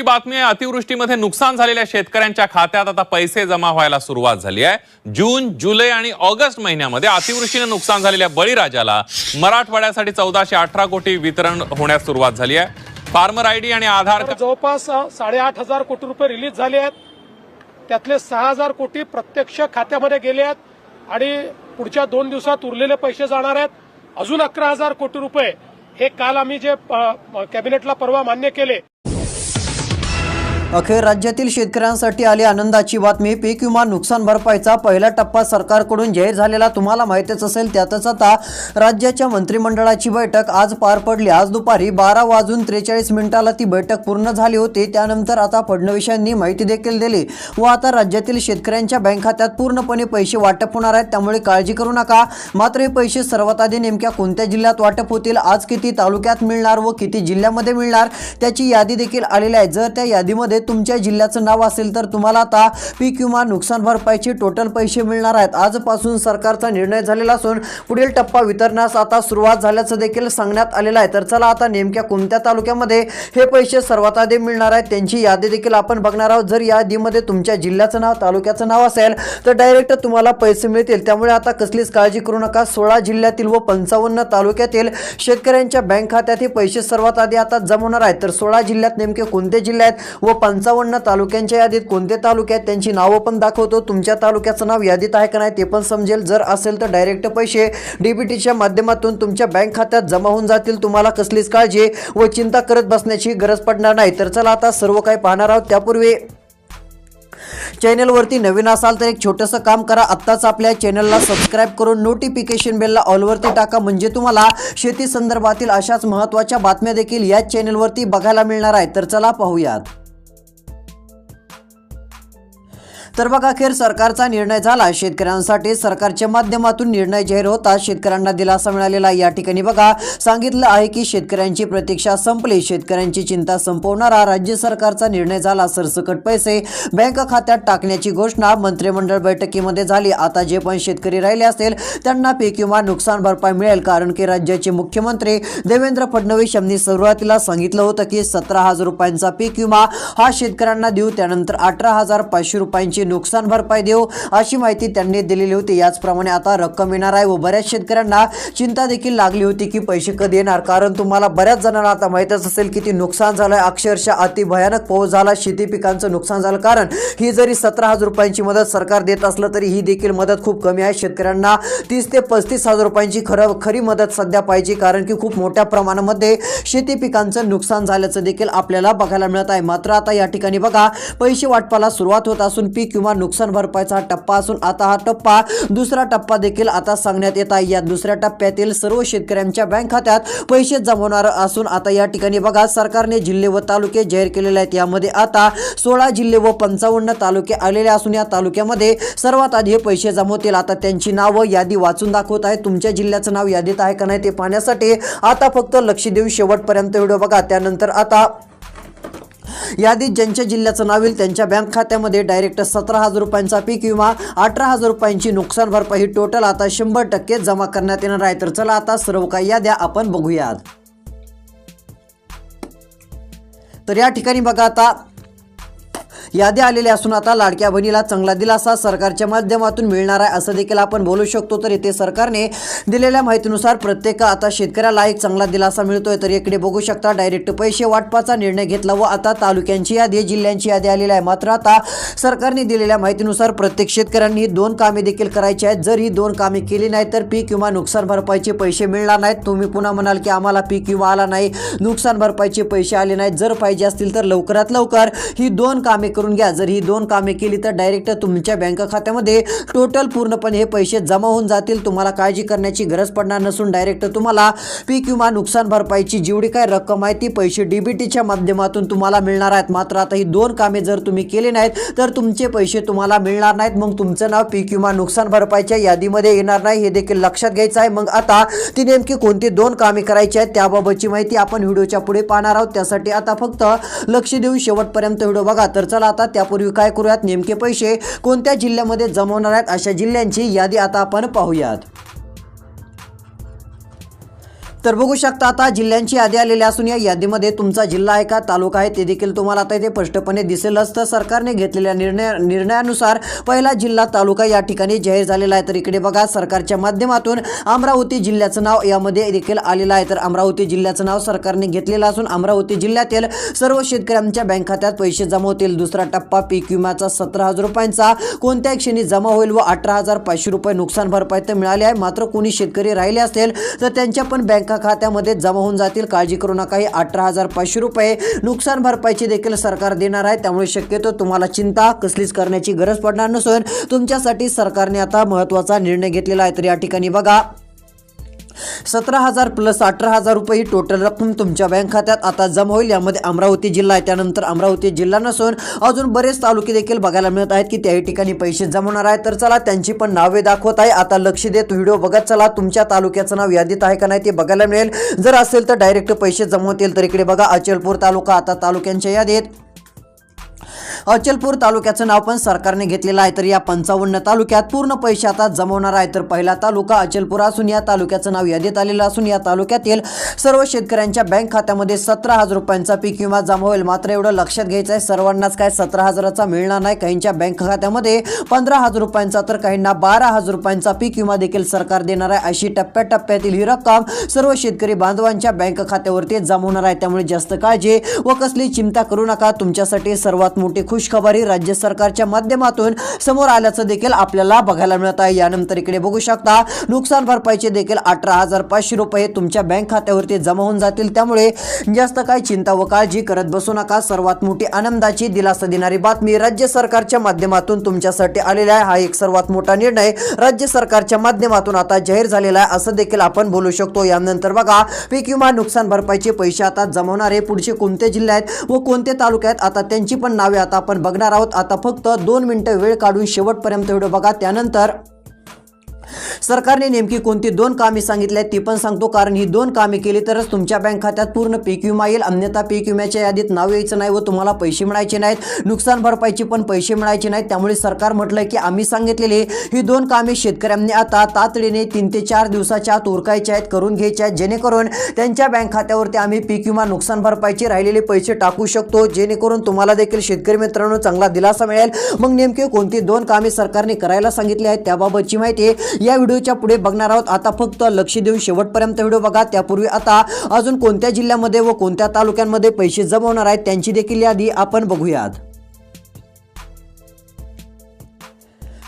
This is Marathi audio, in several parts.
ही बातमी आहे अतिवृष्टीमध्ये नुकसान झालेल्या शेतकऱ्यांच्या खात्यात आता पैसे जमा व्हायला सुरुवात झाली आहे. जून जुलै आणि ऑगस्ट महिन्यामध्ये अतिवृष्टीने नुकसान झालेल्या बळीराजाला मराठवाड्यासाठी चौदाशे अठरा कोटी वितरण होण्यास सुरुवात झाली आहे. फार्मर आयडी आणि आधार जवळपास साडेआठ हजार कोटी रुपये रिलीज झाले आहेत. त्यातले सहा हजार कोटी प्रत्यक्ष खात्यामध्ये गेले आहेत आणि पुढच्या दोन दिवसात उरलेले पैसे जाणार आहेत. अजून अकरा हजार कोटी रुपये हे काल आम्ही जे कॅबिनेटला परवा मान्य केले अखेर राज्यातील शेतकऱ्यांसाठी आली आनंदाची बातमी पीक विमा नुकसान भरपाईचा पहिला टप्पा सरकारकडून जाहीर झालेला तुम्हाला माहितीच असेल त्यातच आता राज्याच्या मंत्रिमंडळाची बैठक आज पार पडली. आज दुपारी बारा वाजून त्रेचाळीस मिनिटाला ती बैठक पूर्ण झाली होती. त्यानंतर आता फडणवीसांनी माहिती देखील दिली व आता राज्यातील शेतकऱ्यांच्या बँक खात्यात पूर्णपणे पैसे वाटप होणार आहेत. त्यामुळे काळजी करू नका. मात्र हे पैसे सर्वात आधी नेमक्या कोणत्या जिल्ह्यात वाटप होतील आज किती तालुक्यात मिळणार व किती जिल्ह्यामध्ये मिळणार त्याची यादी देखील आलेली आहे. जर त्या यादीमध्ये तुमच्या जिल्ह्याचं नाव असेल तर तुम्हाला आता पीक विमा नुकसान भरपाईचे टोटल पैसे मिळणार आहेत. आजपासून सरकारचा निर्णय झालेला असून पुढील टप्पा वितरणास आता सुरुवात झाल्याचं देखील सांगण्यात आलेलं आहे. तर चला आता नेमक्या कोणत्या तालुक्यामध्ये हे पैसे सर्वात आधी मिळणार आहेत त्यांची यादी देखील आपण बघणार आहोत. जर यादीमध्ये तुमच्या जिल्ह्याचं नाव तालुक्याचं नाव असेल तर डायरेक्ट तुम्हाला पैसे मिळतील. त्यामुळे आता कसलीच काळजी करू नका. सोळा जिल्ह्यातील व पंचावन्न तालुक्यातील शेतकऱ्यांच्या बँक खात्यात हे पैसे सर्वात आधी आता जमवणार आहेत. तर सोळा जिल्ह्यात नेमके कोणते जिल्हे आहेत व पंचावन्न तालुक्यांच्या यादीत कोणते तालुके आहेत त्यांची नावं पण दाखवतो. तुमच्या तालुक्याचं नाव यादीत आहे का नाही ते पण समजेल. जर असेल तर डायरेक्ट पैसे डीबीटीच्या माध्यमातून तुमच्या बँक खात्यात जमा होऊन जातील. तुम्हाला कसलीच काळजी व चिंता करत बसण्याची गरज पडणार नाही. तर चला आता सर्व काही पाहणार आहोत. त्यापूर्वी चॅनलवरती नवीन असाल तर एक छोटंसं काम करा. आत्ताच आपल्या चॅनलला सबस्क्राईब करून नोटिफिकेशन बेलला ऑलवरती टाका. म्हणजे तुम्हाला शेती संदर्भातील अशाच महत्त्वाच्या बातम्या देखील याच चॅनलवरती बघायला मिळणार आहेत. तर चला पाहूयात. तर बघा अखेर सरकारचा निर्णय झाला. शेतकऱ्यांसाठी सरकारच्या माध्यमातून निर्णय जाहीर होता. शेतकऱ्यांना दिलासा मिळालेला या ठिकाणी बघा. सांगितलं आहे की शेतकऱ्यांची प्रतीक्षा संपली. शेतकऱ्यांची चिंता संपवणारा राज्य सरकारचा निर्णय झाला. सरसकट पैसे बँक खात्यात टाकण्याची घोषणा मंत्रिमंडळ बैठकीमध्ये झाली. आता जे पण शेतकरी राहिले असेल त्यांना पीक विमा नुकसान भरपाई मिळेल. कारण की राज्याचे मुख्यमंत्री देवेंद्र फडणवीस यांनी सुरुवातीला सांगितलं होतं की सतरा हजार रुपयांचा पीक विमा हा शेतकऱ्यांना देऊ. त्यानंतर अठरा हजार पाचशे रुपयांची नुकसान भरपाई देऊ अशी माहिती त्यांनी दिलेली होती. याचप्रमाणे आता रक्कम येणार आहे व बऱ्याच शेतकऱ्यांना चिंता देखील लागली होती की पैसे कधी येणार. कारण तुम्हाला बऱ्याच जणांना आता माहीतच असेल किती नुकसान झालं आहे अक्षरशः अति भयानक पाऊस झाला. शेती पिकांचं नुकसान झालं. कारण ही जरी सतरा हजार रुपयांची मदत सरकार देत असलं तरी ही देखील मदत खूप कमी आहे. शेतकऱ्यांना तीस ते पस्तीस हजार रुपयांची खरं खरी मदत सध्या पाहिजे. कारण की खूप मोठ्या प्रमाणामध्ये शेती पिकांचं नुकसान झाल्याचं देखील आपल्याला बघायला मिळत आहे. मात्र आता या ठिकाणी बघा पैसे वाटपाला सुरुवात होत असून पीक किंवा नुकसान भरपाईचा हा टप्पा असून आता हा टप्पा दुसरा टप्पा देखील आता सांगण्यात येत आहे. या दुसऱ्या टप्प्यातील सर्व शेतकऱ्यांच्या बँक खात्यात पैसे जमवणार असून आता या ठिकाणी बघा सरकारने जिल्हे व तालुके जाहीर केलेले आहेत. यामध्ये आता सोळा जिल्हे व पंचावन्न तालुके आलेले असून या तालुक्यामध्ये सर्वात आधी हे पैसे जमवतील आता त्यांची नावं यादी वाचून दाखवत आहे. तुमच्या जिल्ह्याचं नाव यादीत आहे का नाही ते पाहण्यासाठी आता फक्त लक्ष देऊ शेवटपर्यंत व्हिडिओ बघा. त्यानंतर आता यादीत ज्यांच्या जिल्ह्याचं नाव येईल त्यांच्या बँक खात्यामध्ये डायरेक्ट सतरा हजार रुपयांचा पीक विमा अठरा हजार रुपयांची नुकसान भरपाई टोटल आता शंभर टक्के जमा करण्यात येणार आहे. तर चला आता सर्व काही याद्या आपण बघूयात. तर या ठिकाणी बघा आता यादी आलेली असून आता लाडक्या बहिणीला चांगला दिलासा सरकारच्या माध्यमातून मिळणार आहे असं देखील आपण बोलू शकतो. तर इथे सरकारने दिलेल्या माहितीनुसार प्रत्येक आता शेतकऱ्याला एक चांगला दिलासा मिळतोय. तर इकडे बघू शकता डायरेक्ट पैसे वाटपाचा निर्णय घेतला व आता तालुक्यांची यादी जिल्ह्यांची यादी आलेली आहे. मात्र आता सरकारने दिलेल्या माहितीनुसार प्रत्येक शेतकऱ्यांनी दोन कामे देखील करायची आहेत. जर ही दोन कामे केली नाही तर पीक किंवा नुकसान भरपाईचे पैसे मिळणार नाहीत. तुम्ही पुन्हा म्हणाल की आम्हाला पीक विमा आला नाही नुकसान भरपाईचे पैसे आले नाहीत. जर पाहिजे असतील तर लवकरात लवकर ही दोन कामे करून घ्या. जर ही दोन कामे केली तर डायरेक्ट तुमच्या बँक खात्यामध्ये टोटल पूर्णपणे हे पैसे जमा होऊन जातील. तुम्हाला काळजी करण्याची गरज पडणार नसून डायरेक्ट तुम्हाला पीक विमा नुकसान भरपाईची जेवढी काय रक्कम आहे ती पैसे डीबीटीच्या माध्यमातून तुम्हाला मिळणार आहेत. मात्र आता ही दोन कामे जर तुम्ही केली नाहीत तर तुमचे पैसे तुम्हाला मिळणार नाहीत. मग तुमचं नाव पीक विमा नुकसान भरपाईच्या यादीमध्ये येणार नाही. हे देखील लक्षात घ्यायचं आहे. मग आता ती नेमकी कोणती दोन कामे करायची आहेत त्याबाबतची माहिती आपण व्हिडिओच्या पुढे पाहणार आहोत. त्यासाठी आता फक्त लक्ष देऊन शेवटपर्यंत व्हिडिओ बघा. तर चला आता त्यापूर्वी काय करूयात? नेमके पैसे कोणत्या जिल्ह्यामध्ये जमवणार आहेत? अशा जिल्ह्यांची यादी आता आपण पाहूयात. तर बघू शकता आता जिल्ह्यांची यादी आलेली असून या यादीमध्ये तुमचा जिल्हा आहे का तालुका आहे ते देखील तुम्हाला आता इथे स्पष्टपणे दिसेलच. तर सरकारने घेतलेल्या निर्णय निर्णयानुसार पहिला जिल्हा तालुका या ठिकाणी जाहीर झालेला आहे. तर इकडे बघा सरकारच्या माध्यमातून अमरावती जिल्ह्याचं नाव यामध्ये देखील आलेलं आहे. तर अमरावती जिल्ह्याचं नाव सरकारने घेतलेलं असून अमरावती जिल्ह्यातील सर्व शेतकऱ्यांच्या बँक खात्यात पैसे जमा होतील. दुसरा टप्पा पीक विम्याचा सतरा हजार रुपयांचा. कोणत्या क्षणी जमा होईल व अठरा हजार पाचशे रुपये नुकसान भरपाई तर मिळाली आहे. मात्र कोणी शेतकरी राहिले असतील तर त्यांच्या पण बँक खात्यामध्ये जमा होऊन जातील. काळजी करू नका. ही अठरा हजार पाचशे रुपये नुकसान भरपाईची देखील सरकार देणार आहे. त्यामुळे शक्यतो तुम्हाला चिंता कसलीच करण्याची गरज पडणार नसून तुमच्यासाठी सरकारने आता महत्त्वाचा निर्णय घेतलेला आहे. तर या ठिकाणी बघा. सतरा हजार प्लस अठरा हजार रुपये ही टोटल रक्कम तुमच्या बँक खात्यात आता जमा होईल. यामध्ये अमरावती जिल्हा आहे. त्यानंतर अमरावती जिल्हा नसून अजून बरेच तालुके देखील बघायला मिळत आहेत की त्याही ठिकाणी पैसे जमवणार आहेत. तर चला त्यांची पण नावे दाखवत आहे. आता लक्ष देत व्हिडिओ बघत चला तुमच्या तालुक्याचं नाव यादीत आहे का नाही ते बघायला मिळेल. जर असेल तर डायरेक्ट पैसे जमवतील तर इकडे बघा अचलपूर तालुका. आता तालुक्यांच्या यादीत अचलपूर तालुक्याचं नाव पण सरकारने घेतलेलं आहे. तर या पंचावन्न तालुक्यात पूर्ण पैसे आता जमवणार आहे. तर पहिला तालुका अचलपूर असून या तालुक्याचं नाव यादीत आलेलं असून या तालुक्यातील सर्व शेतकऱ्यांच्या बँक खात्यामध्ये सतरा हजार रुपयांचा पीक विमा जमा होईल. मात्र एवढं लक्षात घ्यायचं आहे सर्वांनाच काय सतरा हजाराचा मिळणार नाही. काहींच्या बँक खात्यामध्ये पंधरा हजार रुपयांचा तर काहींना बारा हजार रुपयांचा पीक विमा देखील सरकार देणार आहे. अशी टप्प्याटप्प्यातील ही रक्कम सर्व शेतकरी बांधवांच्या बँक खात्यावरती जमवणार आहे. त्यामुळे जास्त काळजी व कसली चिंता करू नका. तुमच्यासाठी सर्वात मोठी खुशखबरी राज्य सरकारच्या माध्यमातून समोर आल्याचं देखील आपल्याला बघायला मिळत आहे. यानंतर इकडे बघू शकता नुकसान भरपाईचे देखील अठरा हजार पाचशे रुपये तुमच्या बँक खात्यावरती जमा होऊन जातील. त्यामुळे जास्त काही चिंता व काळजी करत बसू नका. सर्वात मोठी आनंदाची दिलासा देणारी बातमी राज्य सरकारच्या माध्यमातून तुमच्यासाठी आलेला आहे. हा एक सर्वात मोठा निर्णय राज्य सरकारच्या माध्यमातून आता जाहीर झालेला आहे असं देखील आपण बोलू शकतो. यानंतर बघा पीक विमा नुकसान भरपाईचे पैसे आता जमवणारे पुढचे कोणते जिल्हे आहेत व कोणते तालुके आहेत? आता त्यांची पण नावे आता आपण बघणार आहोत. आता फक्त दोन मिनिटं वेळ काढून शेवटपर्यंत व्हिडिओ बघा. त्यानंतर सरकारने नेमकी कोणती दोन कामे सांगितली आहेत ती पण सांगतो कारण ही दोन कामे केली तरच तुमच्या बँक खात्यात पूर्ण पीक विमा येईल. अन्यथा पीक विम्याच्या यादीत नाव यायचं नाही व तुम्हाला पैसे मिळायचे नाहीत. नुकसान भरपाईचे पण पैसे मिळायचे नाहीत. त्यामुळे सरकार म्हटलंय की आम्ही सांगितलेले ही दोन कामे शेतकऱ्यांनी आता तातडीने तीन ते चार दिवसाच्या आत उरकायच्या आहेत करून घ्यायच्या आहेत. जेणेकरून त्यांच्या बँक खात्यावरती आम्ही पीक विमा नुकसान भरपाईचे राहिलेले पैसे टाकू शकतो. जेणेकरून तुम्हाला देखील शेतकरी मित्रांनो चांगला दिलासा मिळेल. मग नेमकी कोणती दोन कामे सरकारने करायला सांगितली आहेत त्याबाबतची माहिती या व्हिडिओच्या पुढे बघणार आहोत. आता फक्त लक्ष देऊन शेवटपर्यंत व्हिडिओ बघा. त्यापूर्वी आता अजून कोणत्या जिल्ह्यामध्ये व कोणत्या तालुक्यांमध्ये पैसे जमवणार आहेत त्यांची देखील यादी आपण बघूयात.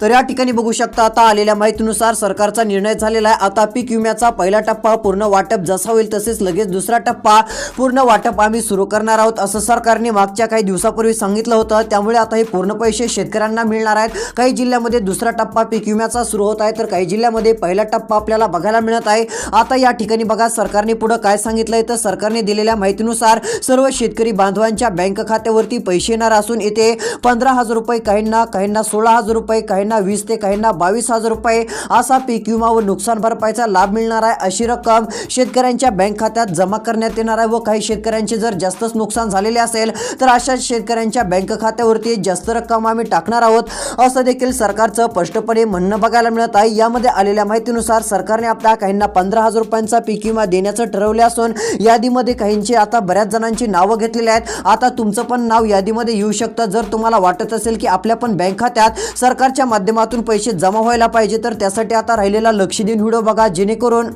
तर या ठिकाणी बघू शकता आता आलेल्या माहितीनुसार सरकारचा निर्णय झालेला आहे. आता पीक विम्याचा पहिला टप्पा पूर्ण वाटप जसा होईल तसेच लगेच दुसरा टप्पा पूर्ण वाटप आम्ही सुरू करणार आहोत असं सरकारने मागच्या काही दिवसापूर्वी सांगितलं होतं. त्यामुळे आता हे पूर्ण पैसे शेतकऱ्यांना मिळणार आहेत. काही जिल्ह्यामध्ये दुसरा टप्पा पीक विम्याचा सुरू होत आहे तर काही जिल्ह्यामध्ये पहिला टप्पा आपल्याला बघायला मिळत आहे. आता या ठिकाणी बघा सरकारने पुढे काय सांगितलंय? तर सरकारने दिलेल्या माहितीनुसार सर्व शेतकरी बांधवांच्या बँक खात्यावरती पैसे येणार असून येथे पंधरा हजार रुपये काहींना काहींना सोळा हजार रुपये काहींना वीस ते काहींना बावीस हजार रुपये असा पीक विमा व नुकसान भरपाईचा लाभ मिळणार आहे. अशी रक्कम शेतकऱ्यांच्या बँक खात्यात जमा करण्यात येणार आहे व काही शेतकऱ्यांचे जर जास्तच नुकसान झालेले असेल तर अशा शेतकऱ्यांच्या बँक खात्यावरती जास्त रक्कम आम्ही टाकणार आहोत असं देखील सरकारचं स्पष्टपणे म्हणणं बघायला मिळत आहे. यामध्ये आलेल्या माहितीनुसार सरकारने आपल्या काहींना पंधरा हजार रुपयांचा पीक विमा देण्याचं ठरवले असून यादीमध्ये काहींची आता बऱ्याच जणांची नावं घेतलेली आहेत. आता तुमचं पण नाव यादीमध्ये येऊ शकतं. जर तुम्हाला वाटत असेल की आपल्या पण बँक खात्यात सरकारच्या माध्यमातून पैसे जमा व्हायला पाहिजे तर त्यासाठी आता राहिलेला लक्ष देऊन व्हिडिओ बघा जेणेकरून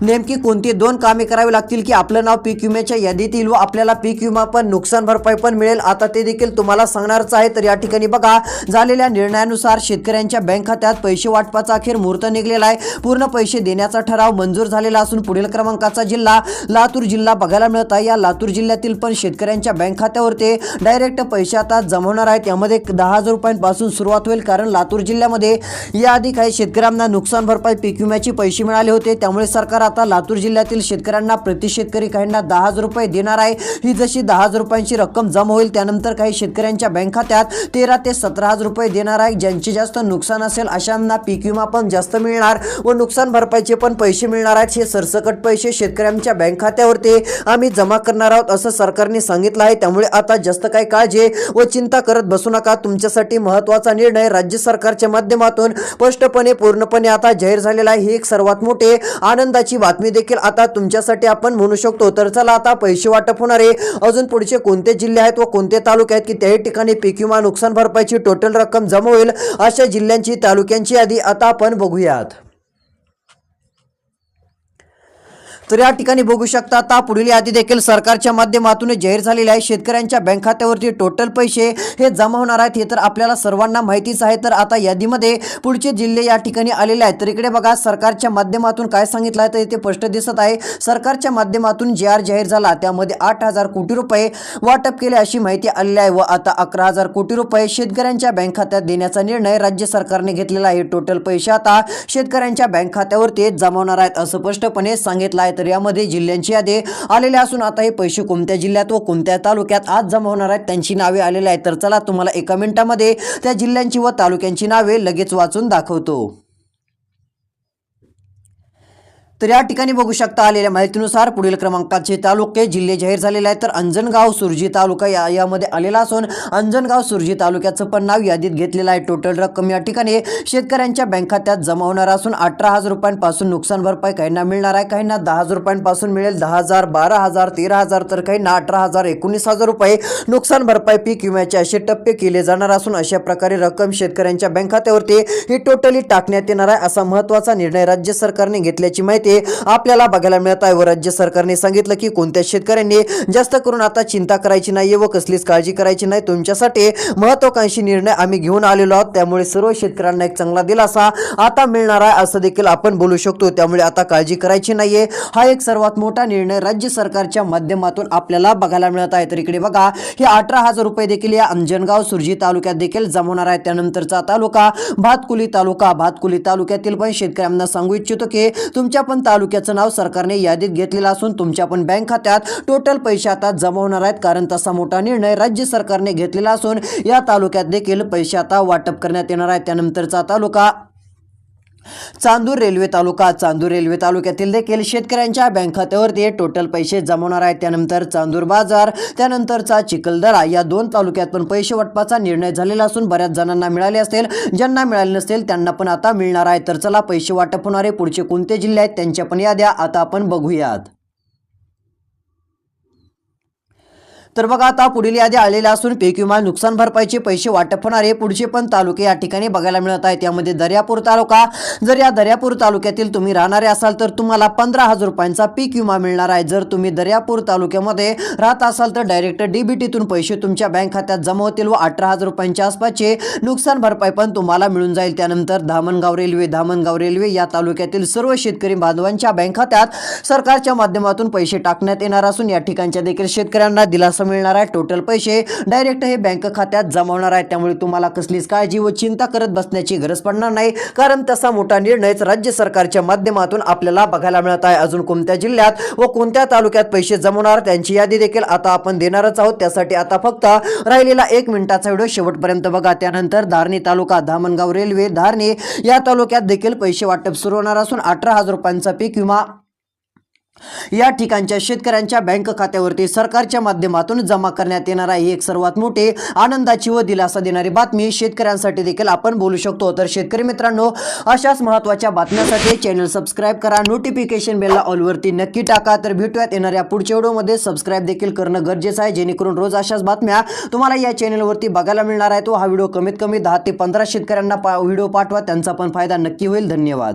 नेमकी कोणती दोन कामे करावी लागतील की आपलं नाव पीक विम्याच्या यादीत येईल व आपल्याला पीक विमा पण नुकसान भरपाई पण मिळेल? आता ते देखील तुम्हाला सांगणारच आहे. तर या ठिकाणी बघा झालेल्या निर्णयानुसार शेतकऱ्यांच्या बँक खात्यात पैसे वाटपाचा अखेर मुहूर्त निघलेला आहे. पूर्ण पैसे देण्याचा ठराव मंजूर झालेला असून पुढील क्रमांकाचा जिल्हा लातूर जिल्हा बघायला मिळत आहे. या लातूर जिल्ह्यातील पण शेतकऱ्यांच्या बँक खात्यावर ते डायरेक्ट पैसे आता जमवणार आहेत. यामध्ये दहा हजार रुपयांपासून सुरुवात होईल कारण लातूर जिल्ह्यामध्ये याआधी काही शेतकऱ्यांना नुकसान भरपाई पीक विम्याचे पैसे मिळाले होते. त्यामुळे सरकार आता लातूर जिल्ह्यातील शेतकऱ्यांना प्रति शेतकरी काहींना दहा हजार रुपये देणार आहे. ही जशी दहा हजार रुपयांची रक्कम जमा होईल त्यानंतर काही शेतकऱ्यांच्या बँक खात्यात तेरा ते सतरा हजार रुपये देणार आहे. ज्यांचे जास्त नुकसान असेल अशांना पीक विमा पण जास्त मिळणार व नुकसान भरपाईचे पण पैसे मिळणार आहेत. हे सरसकट पैसे शेतकऱ्यांच्या बँक खात्यावरती आम्ही जमा करणार आहोत असं सरकारने सांगितलं आहे. त्यामुळे आता जास्त काही काळजी व चिंता करत बसू नका. तुमच्यासाठी महत्त्वाचा निर्णय राज्य सरकारच्या माध्यमातून स्पष्टपणे पूर्णपणे आता जाहीर झालेला आहे. ही एक सर्वात मोठे आनंद आनंदाची बातमी देखील आता तुमच्यासाठी आपण म्हणू शकतो. तर चला आता पैसे वाटप होणारे अजून पुढचे कोणते जिल्हे आहेत व कोणते तालुके आहेत की त्याही ठिकाणी पीक विमा नुकसान भरपाईची टोटल रक्कम जमा होईल अशा जिल्ह्यांची तालुक्यांची यादी आता आपण बघूयात. तर या ठिकाणी बघू शकता आता पुढील यादी देखील सरकारच्या माध्यमातून जाहीर झालेली आहे. शेतकऱ्यांच्या बँक खात्यावरती टोटल पैसे हे जमा होणार आहेत हे तर आपल्याला सर्वांना माहितीच आहे. तर आता यादीमध्ये पुढचे जिल्हे या ठिकाणी आलेले आहेत. तर इकडे बघा सरकारच्या माध्यमातून काय सांगितलं आहे तर इथे स्पष्ट दिसत आहे. सरकारच्या माध्यमातून जे आर जाहीर झाला त्यामध्ये आठ हजार कोटी रुपये वाटप केले अशी माहिती आलेली आहे व आता अकरा हजार कोटी रुपये शेतकऱ्यांच्या बँक खात्यात देण्याचा निर्णय राज्य सरकारने घेतलेला आहे. टोटल पैसे आता शेतकऱ्यांच्या बँक खात्यावरती जमा होणार आहेत असं स्पष्टपणे सांगितलं आहे. तर यामध्ये जिल्ह्यांची यादी आलेली असून आता हे पैसे कोणत्या जिल्ह्यात व कोणत्या तालुक्यात आज जमा होणार आहेत त्यांची नावे आलेली आहेत. तर चला तुम्हाला एका मिनिटामध्ये त्या जिल्ह्यांची व तालुक्यांची नावे लगेच वाचून दाखवतो. तर या ठिकाणी बघू शकता आलेल्या माहितीनुसार पुढील क्रमांकाचे तालुके जिल्हे जाहीर झालेले आहेत. तर अंजनगाव सुरजी तालुका या यामध्ये आलेला असून अंजनगाव सुरजी तालुक्याचं पण नाव यादीत घेतलेलं आहे. टोटल रक्कम या ठिकाणी शेतकऱ्यांच्या बँक खात्यात जमा होणार असून अठरा हजार रुपयांपासून नुकसान भरपाई काहींना मिळणार आहे. काहींना दहा हजार रुपयांपासून मिळेल. दहा हजार बारा हजार तेरा हजार तर काहींना अठरा हजार एकोणीस हजार रुपये नुकसान भरपाई पीक विम्याचे असे टप्पे केले जाणार असून अशा प्रकारे रक्कम शेतकऱ्यांच्या बँक खात्यावरती ही टोटली टाकण्यात येणार आहे असा महत्त्वाचा निर्णय राज्य सरकारने घेतल्याची माहिती आपल्याला बघायला मिळत आहे व राज्य सरकारने सांगितलं की कोणत्या शेतकऱ्यांनी जास्त करून आता चिंता करायची नाही व कसलीच काळजी करायची नाही. तुमच्यासाठी महत्वाकांक्षी निर्णय आम्ही घेऊन आलेलो आहोत. त्यामुळे सर्व शेतकऱ्यांना एक चांगला दिलासा आता मिळणार आहे असं देखील आपण बोलू शकतो. त्यामुळे आता काळजी करायची नाहीये. हा एक सर्वात मोठा निर्णय राज्य सरकारच्या माध्यमातून आपल्याला बघायला मिळत आहे. तर इकडे बघा हे अठरा हजार रुपये देखील या अंजनगाव सुरजी तालुक्यात देखील जमवणार आहे. त्यानंतरचा तालुका भातकुली तालुका. भातकुली तालुक्यातील पण शेतकऱ्यांना सांगू इच्छितो की तुमच्या पण तालुक्याचं नाव सरकारने यादीत घेतलेलं असून तुमच्या पण बँक खात्यात टोटल पैसे आता जमा होणार आहेत. कारण तसा मोठा निर्णय राज्य सरकारने घेतलेला असून या तालुक्यात देखील पैसे आता वाटप करण्यात येणार आहे त्यानंतरचा तालुका चांदूर रेल्वे तालुका चांदूर रेल्वे तालुक्यातील देखील शेतकऱ्यांच्या बँक खात्यावरती टोटल पैसे जमवणार आहेत. त्यानंतर चांदूर बाजार त्यानंतरचा चिखलदरा या दोन तालुक्यात पण पैसे वाटपाचा निर्णय झालेला असून बऱ्याच जणांना मिळाले असेल ज्यांना मिळाले नसेल त्यांना पण आता मिळणार आहे. तर चला पैसे वाटप होणारे पुढचे कोणते जिल्हे आहेत त्यांच्या पण याद्या. आता आपण बघूयात. तर बघा आता पुढील यादी आलेल्या असून पीक विमा नुकसान भरपाईचे पैसे वाटप होणारे पुढचे पण तालुके या ठिकाणी बघायला मिळत आहेत. त्यामध्ये दर्यापूर तालुका जर या दर्यापूर तालुक्यातील तुम्ही राहणारे असाल तर तुम्हाला पंधरा हजार रुपयांचा पीक विमा मिळणार आहे. जर तुम्ही दर्यापूर तालुक्यामध्ये राहत असाल तर डायरेक्ट डीबीटीतून पैसे तुमच्या बँक खात्यात जमा होतील व अठरा हजार रुपयांच्या आसपासचे नुकसान भरपाई पण तुम्हाला मिळून जाईल. त्यानंतर धामणगाव रेल्वे धामणगाव रेल्वे या तालुक्यातील सर्व शेतकरी बांधवांच्या बँक खात्यात सरकारच्या माध्यमातून पैसे टाकण्यात येणार असून या ठिकाणच्या देखील शेतकऱ्यांना दिलासा मिळणार आहे. टोटल पैसे डायरेक्ट हे बँक खात्यात जमा होणार आहे. त्यामुळे तुम्हाला कसलीच काळजी व चिंता करत बसण्याची गरज पडणार नाही. कारण तसा मोठा निर्णयच राज्य सरकारच्या माध्यमातून आपल्याला बघायला मिळत आहे. अजून कोणत्या जिल्ह्यात व कोणत्या तालुक्यात पैसे जमवणार त्यांची यादी देखील आता आपण देणारच आहोत. त्यासाठी आता फक्त राहिलेला एक मिनिटाचा व्हिडिओ शेवटपर्यंत बघा. त्यानंतर धारणी तालुका धामणगाव रेल्वे धारणी या तालुक्यात देखील पैसे वाटप सुरू होणार असून अठरा हजार रुपयांचा पीक विमा या ठिकाणच्या शेतकऱ्यांच्या बँक खात्यावरती सरकारच्या माध्यमातून जमा करण्यात येणार आहे. ही एक सर्वात मोठी आनंदाची व दिलासा देणारी बातमी शेतकऱ्यांसाठी देखील आपण बोलू शकतो. तर शेतकरी मित्रांनो अशाच महत्त्वाच्या बातम्यांसाठी चॅनल सबस्क्राईब करा. नोटिफिकेशन बेलला ऑलवरती नक्की टाका. तर भेटूयात येणाऱ्या पुढच्या व्हिडिओमध्ये. सबस्क्राईब देखील करणं गरजेचं आहे. जेणेकरून रोज अशाच बातम्या तुम्हाला या चॅनलवरती बघायला मिळणार आहे तो हा व्हिडिओ कमीत कमी दहा ते पंधरा शेतकऱ्यांना पा व्हिडिओ पाठवा. त्यांचा पण फायदा नक्की होईल. धन्यवाद.